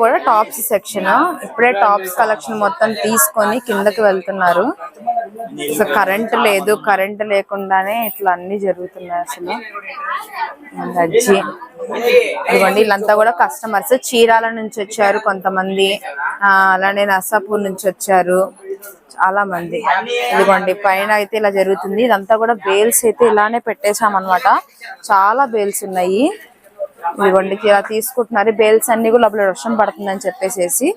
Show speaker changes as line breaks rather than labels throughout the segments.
కూడా tops section. ఇప్పుడే tops collection మొత్తం తీసుకొని కిందకి వెళ్తున్నారు. సో కరెంట్ లేదు కరెంట్ లేకుండానే ఇట్లా అన్ని జరుగుతున్నాయి అసలు. అజ్జి. ఇదిగోండి వీళ్ళంతా కూడా కస్టమర్స్ చీరాల నుంచి వచ్చారు కొంతమంది. అలానే నర్సాపూర్ నుంచి వచ్చారు చాలా మంది. ఇదిగోండి పైన అయితే ఇలా జరుగుతుంది. ఇదంతా కూడా బేల్స్ అయితే ఇలానే పెట్టేశాం అనమాట చాలా బేల్స్ ఉన్నాయి. ఇదిగోండి ఇలా తీసుకుంటున్నారు. బేల్స్ అన్ని కూడా లోపల వర్షం పడుతుందని చెప్పేసి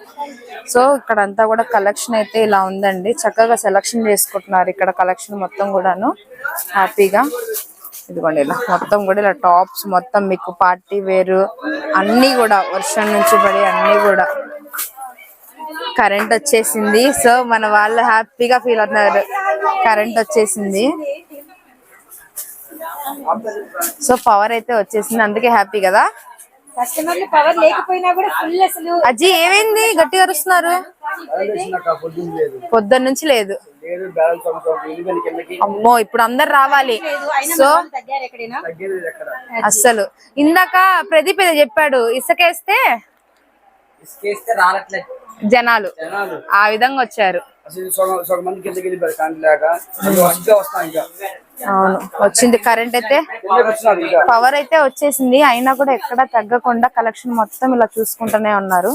సో ఇక్కడ అంతా కూడా కలెక్షన్ అయితే ఇలా ఉందండి. చక్కగా సెలక్షన్ చేసుకుంటున్నారు ఇక్కడ కలెక్షన్ మొత్తం కూడాను. హ్యాపీగా. ఇదిగోండి ఇలా మొత్తం కూడా ఇలా టాప్స్ మొత్తం మీకు పార్టీ వేరు అన్ని కూడా వర్షం నుంచి పడి అన్ని కూడా. కరెంట్ వచ్చేసింది. సో మన వాళ్ళు హ్యాపీగా ఫీల్ అవుతున్నారు. కరెంట్ వచ్చేసింది. సో పవర్ అయితే వచ్చేసింది. అందుకే హ్యాపీ కదా?
కస్టమర్లు పవర్ లేకపోయినా కూడా ఫుల్ అసలు
అజ్జి ఏమైంది? గట్టిగా అరుస్తున్నారు. పొద్దున్న నుంచి లేదు. అమ్మో ఇప్పుడు అందరు రావాలి. సో అస్సలు. ఇందాక ప్రదీప్ ఏదో చెప్పాడు ఇసుకేస్తే జనాలు. ఆ విధంగా వచ్చారు. అవును. వచ్చింది కరెంట్ అయితే పవర్ అయితే వచ్చేసింది. అయినా కూడా ఎక్కడ తగ్గకుండా కలెక్షన్ మొత్తం ఇలా చూసుకుంటూనే ఉన్నారు.